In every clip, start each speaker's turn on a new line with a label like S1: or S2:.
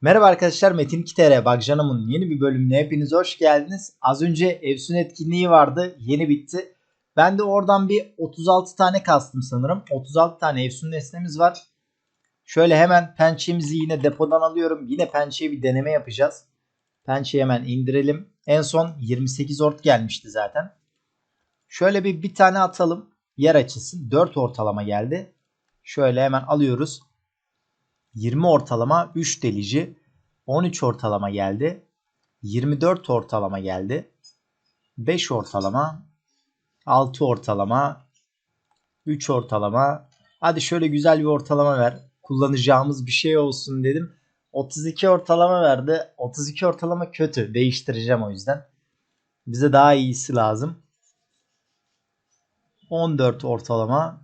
S1: Merhaba arkadaşlar Metin 2TR Bakcanam'ın yeni bir bölümüne hepiniz hoş geldiniz. Az önce Evsun etkinliği vardı yeni bitti. Ben de oradan bir 36 tane kastım sanırım. 36 tane Evsun nesnemiz var. Şöyle hemen pençemizi yine depodan alıyorum. Yine pençeye bir deneme yapacağız. Pençeyi hemen indirelim. En son 28 ort gelmişti zaten. Şöyle bir bir tane atalım. Yer açılsın. 4 ortalama geldi. Şöyle hemen alıyoruz. 20 ortalama 3 delici. 13 ortalama geldi. 24 ortalama geldi. 5 ortalama. 6 ortalama. 3 ortalama. Hadi şöyle güzel bir ortalama ver. Kullanacağımız bir şey olsun dedim. 32 ortalama verdi. 32 ortalama kötü. Değiştireceğim o yüzden. Bize daha iyisi lazım. 14 ortalama.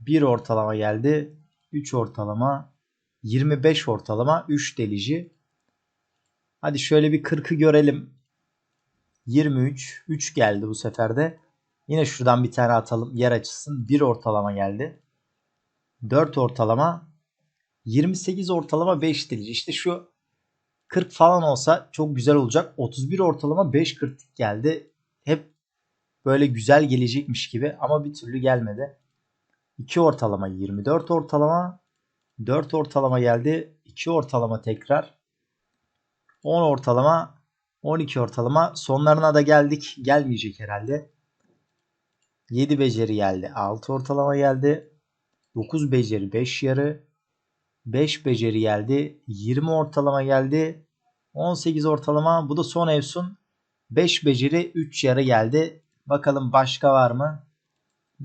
S1: 1 ortalama geldi. 3 ortalama. 25 ortalama 3 delici. Hadi şöyle bir 40'ı görelim. 23 3 geldi bu sefer de. Yine şuradan bir tane atalım yer açılsın. 1 ortalama geldi. 4 ortalama 28 ortalama 5 delici. İşte şu 40 falan olsa çok güzel olacak. 31 ortalama 5 kritik geldi. Hep böyle güzel gelecekmiş gibi ama bir türlü gelmedi. 2 ortalama 24 ortalama 4 ortalama geldi. 2 ortalama tekrar. 10 ortalama. 12 ortalama. Sonlarına da geldik. Gelmeyecek herhalde. 7 beceri geldi. 6 ortalama geldi. 9 beceri 5 yarı. 5 beceri geldi. 20 ortalama geldi. 18 ortalama. Bu da son Evsun. 5 beceri 3 yarı geldi. Bakalım başka var mı?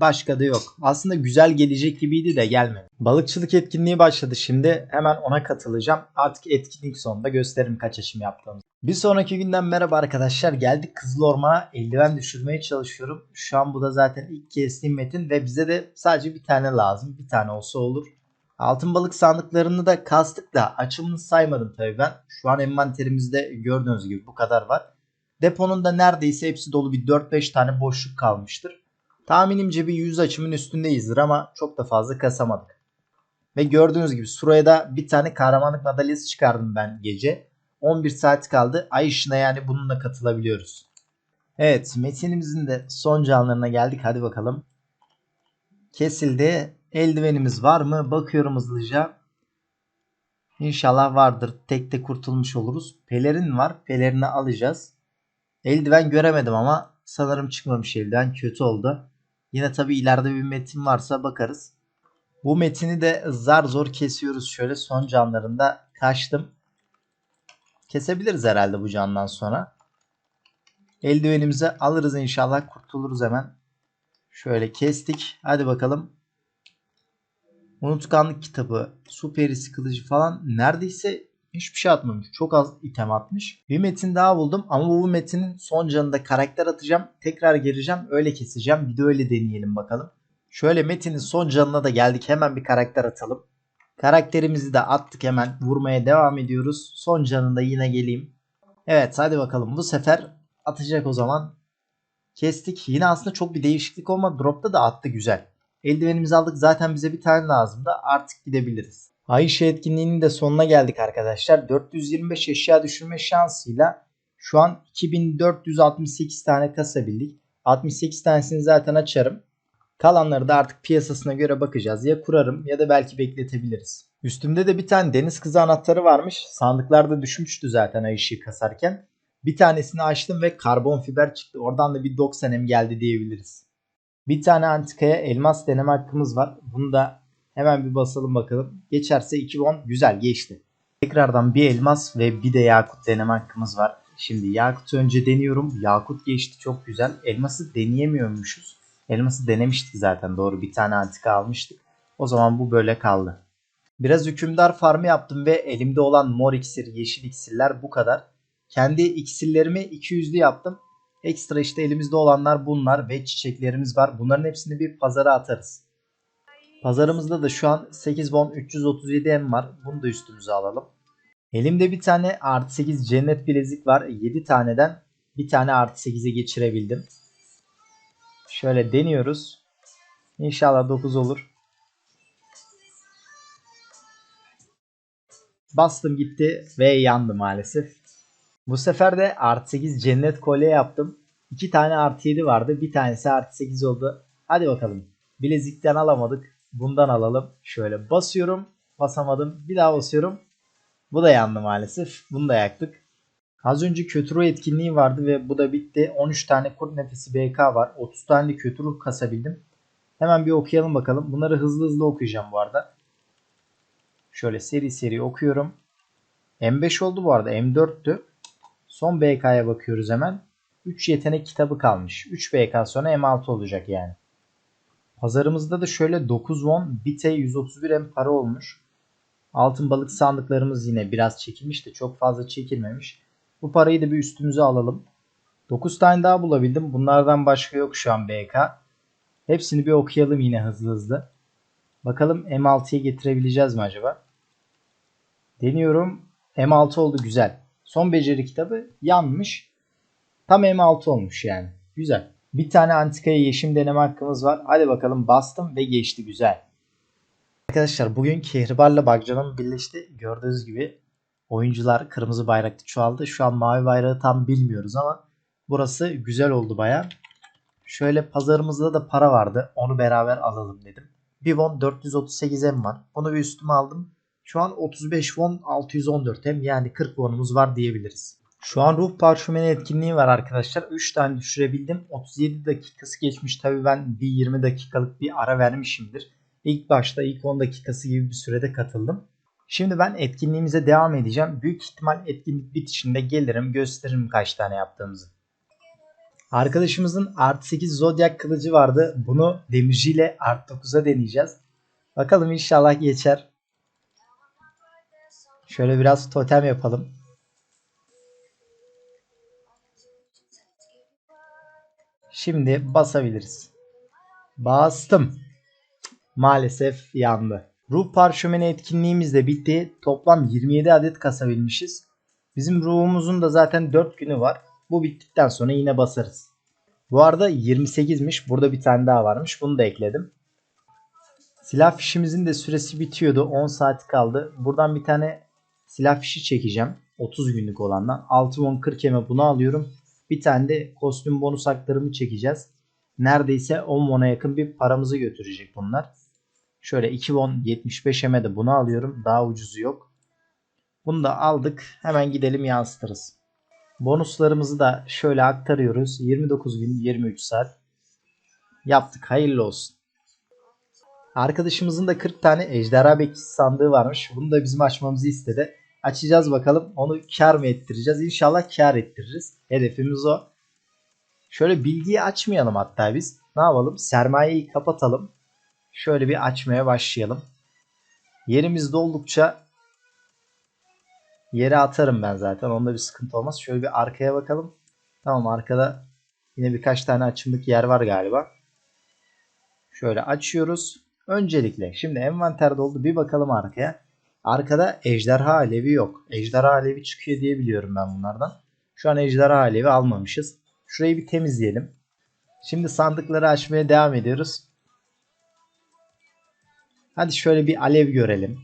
S1: Başka da yok. Aslında güzel gelecek gibiydi de gelmedi. Balıkçılık etkinliği başladı şimdi. Hemen ona katılacağım. Artık etkinlik sonunda gösteririm kaç aşım yaptığımızı. Bir sonraki günden merhaba arkadaşlar. Geldik Kızıl Orman'a eldiven düşürmeye çalışıyorum. Şu an bu da zaten ilk kestiğim metin ve bize de sadece bir tane lazım. Bir tane olsa olur. Altın balık sandıklarını da kastık da açımını saymadım tabii ben. Şu an envanterimizde gördüğünüz gibi bu kadar var. Deponun da neredeyse hepsi dolu bir 4-5 tane boşluk kalmıştır. Tahminimce bir 100 açımın üstündeyizdir ama çok da fazla kasamadık. Ve gördüğünüz gibi Sura'ya da bir tane kahramanlık madalyası çıkardım ben gece. 11 saat kaldı. Ay ışığına yani bununla katılabiliyoruz. Evet metinimizin de son canlarına geldik. Hadi bakalım. Kesildi. Eldivenimiz var mı? Bakıyorum hızlıca. İnşallah vardır. Tek de kurtulmuş oluruz. Pelerin var. Pelerini alacağız. Eldiven göremedim ama sanırım çıkmamış eldiven. Kötü oldu. Yine tabi ileride bir metin varsa bakarız. Bu metini de zar zor kesiyoruz. Şöyle son canlarında kaçtım. Kesebiliriz herhalde bu candan sonra. Eldivenimizi alırız inşallah. Kurtuluruz hemen. Şöyle kestik. Hadi bakalım. Unutkanlık kitabı, su perisi kılıcı falan neredeyse hiçbir şey atmamış. Çok az item atmış. Bir metin daha buldum ama bu metinin son canında karakter atacağım. Tekrar gireceğim. Öyle keseceğim. Bir de öyle deneyelim bakalım. Şöyle metinin son canına da geldik. Hemen bir karakter atalım. Karakterimizi de attık hemen. Vurmaya devam ediyoruz. Son canında yine geleyim. Evet hadi bakalım. Bu sefer atacak o zaman. Kestik. Yine aslında çok bir değişiklik olmadı. Drop'ta da attı güzel. Eldivenimizi aldık. Zaten bize bir tane lazım da artık gidebiliriz. Ayşe etkinliğinin de sonuna geldik arkadaşlar. 425 eşya düşürme şansıyla şu an 2468 tane kasabildik. 68 tanesini zaten açarım. Kalanları da artık piyasasına göre bakacağız. Ya kurarım ya da belki bekletebiliriz. Üstümde de bir tane deniz kızı anahtarı varmış. Sandıklarda düşmüştü zaten ay kasarken. Bir tanesini açtım ve karbon fiber çıktı. Oradan da bir 90 em geldi diyebiliriz. Bir tane antikaya elmas deneme hakkımız var. Bunu da Hemen bir basalım bakalım. Geçerse 2 won güzel geçti. Tekrardan bir elmas ve bir de yakut deneme hakkımız var. Şimdi yakut önce deniyorum. Yakut geçti çok güzel. Elması deneyemiyormuşuz. Elması denemiştik zaten doğru. Bir tane antika almıştık. O zaman bu böyle kaldı. Biraz hükümdar farmı yaptım ve elimde olan mor iksir, yeşil iksirler bu kadar. Kendi iksirlerimi 200'lü yaptım. Ekstra işte elimizde olanlar bunlar ve çiçeklerimiz var. Bunların hepsini bir pazara atarız. Pazarımızda da şu an 8 won 337 M var. Bunu da üstümüze alalım. Elimde bir tane artı 8 cennet bilezik var. 7 taneden bir tane artı 8'e geçirebildim. Şöyle deniyoruz. İnşallah 9 olur. Bastım gitti ve yandı maalesef. Bu sefer de artı 8 cennet kolye yaptım. 2 tane artı 7 vardı. Bir tanesi artı 8 oldu. Hadi bakalım. Bilezikten alamadık. Bundan alalım. Şöyle basıyorum. Basamadım. Bir daha basıyorum. Bu da yandı maalesef. Bunu da yaktık. Az önce kötü ruh etkinliği vardı ve bu da bitti. 13 tane kurt nefesi BK var. 30 tane de kötü ruh kasabildim. Hemen bir okuyalım bakalım. Bunları hızlı hızlı okuyacağım bu arada. Şöyle seri seri okuyorum. M5 oldu bu arada. M4'tü. Son BK'ya bakıyoruz hemen. 3 yetenek kitabı kalmış. 3 BK sonra M6 olacak yani. Pazarımızda da şöyle 9 won, bite 131 M para olmuş. Altın balık sandıklarımız yine biraz çekilmiş de çok fazla çekilmemiş. Bu parayı da bir üstümüze alalım. 9 tane daha bulabildim. Bunlardan başka yok şu an BK. Hepsini bir okuyalım yine hızlı hızlı. Bakalım M6'ya getirebileceğiz mi acaba? Deniyorum. M6 oldu güzel. Son beceri kitabı yanmış. Tam M6 olmuş yani. Güzel. Bir tane antikaya yeşim deneme hakkımız var. Hadi bakalım bastım ve geçti güzel. Arkadaşlar bugün Kehribar'la Bagcan'ın birleşti. Gördüğünüz gibi oyuncular kırmızı bayrakta çoğaldı. Şu an mavi bayrağı tam bilmiyoruz ama burası güzel oldu baya. Şöyle pazarımızda da para vardı. Onu beraber alalım dedim. Bir won 438M var. Onu bir üstüme aldım. Şu an 35 won 614M yani 40 wonumuz var diyebiliriz. Şu an ruh parşömeni etkinliği var arkadaşlar. 3 tane düşürebildim. 37 dakikası geçmiş. Tabii ben bir 20 dakikalık bir ara vermişimdir. İlk başta ilk 10 dakikası gibi bir sürede katıldım. Şimdi ben etkinliğimize devam edeceğim. Büyük ihtimal etkinlik bitişinde gelirim gösteririm kaç tane yaptığımızı. Arkadaşımızın artı 8 zodyak kılıcı vardı. Bunu demirciyle artı 9'a deneyeceğiz. Bakalım inşallah geçer. Şöyle biraz totem yapalım. Şimdi basabiliriz. Bastım. Maalesef yandı. Ruh parşömeni etkinliğimiz de bitti. Toplam 27 adet kasabilmişiz. Bizim ruhumuzun da zaten 4 günü var. Bu bittikten sonra yine basarız. Bu arada 28'miş. Burada bir tane daha varmış. Bunu da ekledim. Silah fişimizin de süresi bitiyordu. 10 saat kaldı. Buradan bir tane silah fişi çekeceğim. 30 günlük olandan. 6 won 40 eme bunu alıyorum. Bir tane de kostüm bonus haklarımı çekeceğiz. Neredeyse 10 won'a yakın bir paramızı götürecek bunlar. Şöyle 2 won 75 eme de bunu alıyorum. Daha ucuzu yok. Bunu da aldık. Hemen gidelim yansıtırız. Bonuslarımızı da şöyle aktarıyoruz. 29 gün 23 saat. Yaptık. Hayırlı olsun. Arkadaşımızın da 40 tane ejderha bekçisi sandığı varmış. Bunu da bizim açmamızı istedi. Açacağız bakalım. Onu kar mı ettireceğiz? İnşallah kar ettiririz. Hedefimiz o. Şöyle bilgiyi açmayalım hatta biz. Ne yapalım? Sermayeyi kapatalım. Şöyle bir açmaya başlayalım. Yerimiz doldukça yere atarım ben zaten. Onda bir sıkıntı olmaz. Şöyle bir arkaya bakalım. Tamam arkada yine birkaç tane açımlık yer var galiba. Şöyle açıyoruz. Öncelikle şimdi envanter doldu. Bir bakalım arkaya. Arkada ejderha alevi yok. Ejderha alevi çıkıyor diye biliyorum ben bunlardan. Şu an ejderha alevi almamışız. Şurayı bir temizleyelim. Şimdi sandıkları açmaya devam ediyoruz. Hadi şöyle bir alev görelim.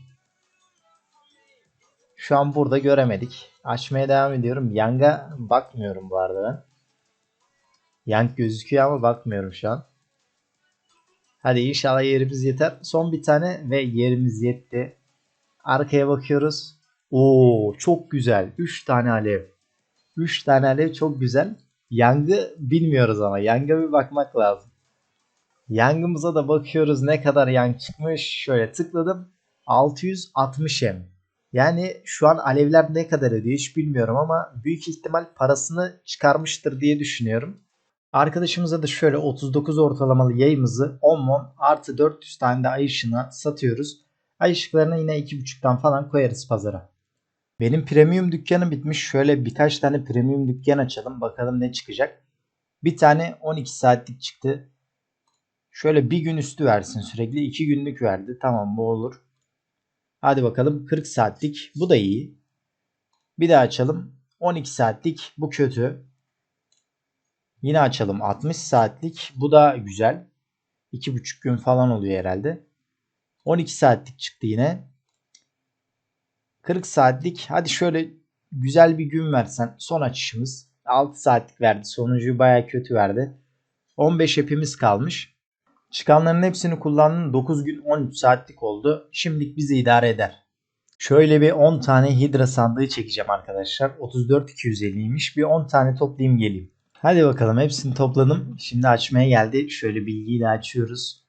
S1: Şu an burada göremedik. Açmaya devam ediyorum. Yang'a bakmıyorum bu arada ben. Yang gözüküyor ama bakmıyorum şu an. Hadi inşallah yerimiz yeter. Son bir tane ve yerimiz yetti. Arkaya bakıyoruz. Oo çok güzel. 3 tane alev. 3 tane alev çok güzel. Yangı bilmiyoruz ama yanga bir bakmak lazım. Yangımıza da bakıyoruz ne kadar yang çıkmış. Şöyle tıkladım. 660 M. Yani şu an alevler ne kadar ediyor hiç bilmiyorum ama büyük ihtimal parasını çıkarmıştır diye düşünüyorum. Arkadaşımıza da şöyle 39 ortalamalı yayımızı 10 won artı 400 tane de ay ışığına satıyoruz. Ay ışıklarına yine 2.5'tan falan koyarız pazara. Benim premium dükkanım bitmiş. Şöyle birkaç tane premium dükkan açalım. Bakalım ne çıkacak. Bir tane 12 saatlik çıktı. Şöyle bir gün üstü versin sürekli. 2 günlük verdi. Tamam bu olur. Hadi bakalım 40 saatlik. Bu da iyi. Bir daha açalım. 12 saatlik. Bu kötü. Yine açalım 60 saatlik. Bu da güzel. 2,5 gün falan oluyor herhalde. 12 saatlik çıktı yine. 40 saatlik hadi şöyle güzel bir gün versen son açışımız 6 saatlik verdi. Sonuncuyu baya kötü verdi. 15 hepimiz kalmış. Çıkanların hepsini kullandın. 9 gün 13 saatlik oldu. Şimdilik bizi idare eder. Şöyle bir 10 tane hidra sandığı çekeceğim arkadaşlar. 34 250'ymiş. Bir 10 tane toplayayım geleyim. Hadi bakalım hepsini topladım. Şimdi açmaya geldi. Şöyle bilgiyi de açıyoruz.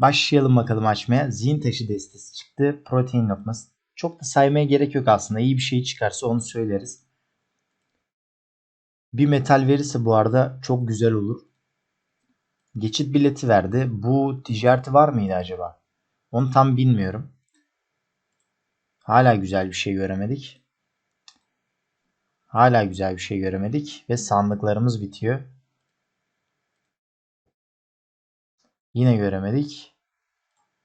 S1: Başlayalım bakalım açmaya. Zihin taşı destesi çıktı. Protein lokması. Çok da saymaya gerek yok aslında. İyi bir şey çıkarsa onu söyleriz. Bir metal verirse bu arada çok güzel olur. Geçit bileti verdi. Bu ticareti var mıydı acaba? Onu tam bilmiyorum. Hala güzel bir şey göremedik. Hala güzel bir şey göremedik. Ve sandıklarımız bitiyor. Yine göremedik.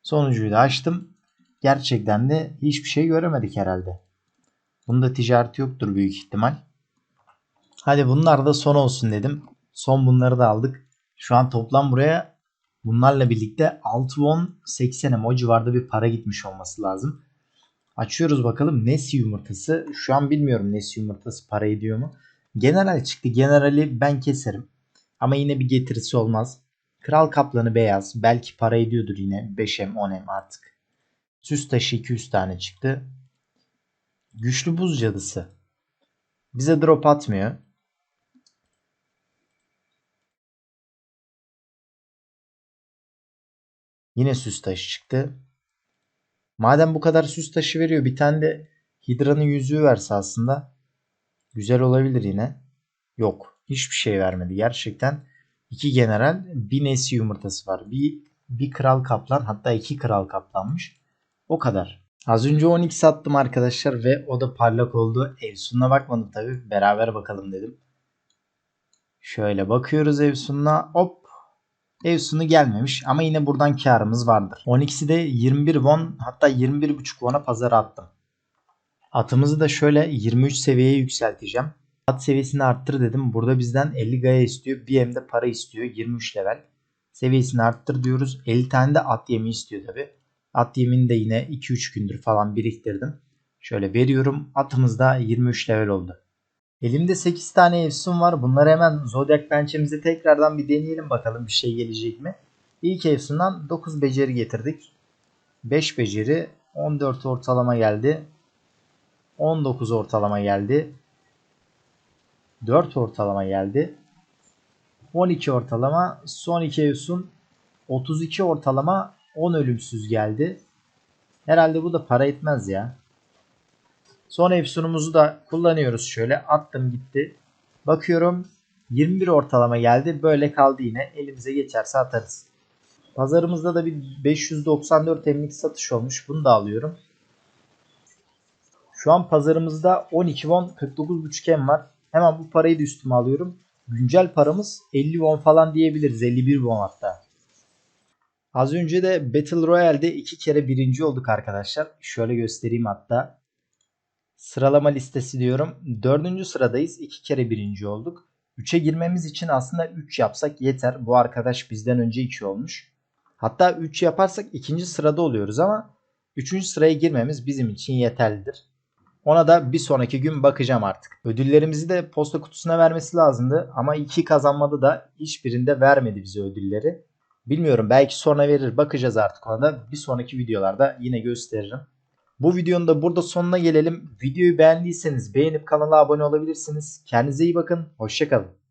S1: Sonuncuyu da açtım. Gerçekten de hiçbir şey göremedik herhalde. Bunda ticareti yoktur büyük ihtimal. Hadi bunlar da son olsun dedim. Son bunları da aldık. Şu an toplam buraya bunlarla birlikte 6 won 80'e o civarda bir para gitmiş olması lazım. Açıyoruz bakalım Nesi yumurtası. Şu an bilmiyorum Nesi yumurtası para ediyor mu. General çıktı. Generali ben keserim. Ama yine bir getirisi olmaz. Kral kaplanı beyaz. Belki para ediyordur yine. 5M 10M artık. Süs taşı 200 tane çıktı. Güçlü buz cadısı. Bize drop atmıyor. Yine süs taşı çıktı. Madem bu kadar süs taşı veriyor bir tane de Hidra'nın yüzüğü verse aslında güzel olabilir yine. Yok. Hiçbir şey vermedi. Gerçekten iki general bir nesi yumurtası var. Bir, bir kral kaplan hatta iki kral kaplanmış. O kadar. Az önce 12 sattım arkadaşlar ve o da parlak oldu. Evsun'una bakmadım tabi. Beraber bakalım dedim. Şöyle bakıyoruz Evsun'una. Hop. Evsun'u gelmemiş ama yine buradan karımız vardır. 12'si de 21 won hatta 21.5 won'a pazara attım. Atımızı da şöyle 23 seviyeye yükselteceğim. At seviyesini arttır dedim. Burada bizden 50 gaya istiyor. Bir hem de para istiyor. 23 level. Seviyesini arttır diyoruz. 50 tane de at yemi istiyor tabi. At yemini de yine 2-3 gündür falan biriktirdim. Şöyle veriyorum. Atımız da 23 level oldu. Elimde 8 tane efsun var. Bunları hemen Zodiac pençemize tekrardan bir deneyelim bakalım bir şey gelecek mi. İlk efsundan 9 beceri getirdik. 5 beceri 14 ortalama geldi. 19 ortalama geldi. 4 ortalama geldi. 12 ortalama. Son 2 efsun 32 ortalama 10 ölümsüz geldi. Herhalde bu da para etmez ya. Son efsunumuzu da kullanıyoruz. Şöyle attım gitti. Bakıyorum 21 ortalama geldi. Böyle kaldı yine. Elimize geçerse atarız. Pazarımızda da bir 594 emlik satış olmuş. Bunu da alıyorum. Şu an pazarımızda 12 won 49.5 em var. Hemen bu parayı da üstüme alıyorum. Güncel paramız 50 won falan diyebiliriz. 51 won hatta. Az önce de Battle Royale'de iki kere birinci olduk arkadaşlar. Şöyle göstereyim hatta. Sıralama listesi diyorum. Dördüncü sıradayız. İki kere birinci olduk. 3'e girmemiz için aslında 3 yapsak yeter. Bu arkadaş bizden önce 2 olmuş. Hatta 3 yaparsak ikinci sırada oluyoruz ama 3. sıraya girmemiz bizim için yeterlidir. Ona da bir sonraki gün bakacağım artık. Ödüllerimizi de posta kutusuna vermesi lazımdı ama iki kazanmada da hiçbirinde vermedi bize ödülleri. Bilmiyorum belki sonra verir bakacağız artık ona da bir sonraki videolarda yine gösteririm. Bu videonun da burada sonuna gelelim. Videoyu beğendiyseniz beğenip kanala abone olabilirsiniz. Kendinize iyi bakın. Hoşçakalın.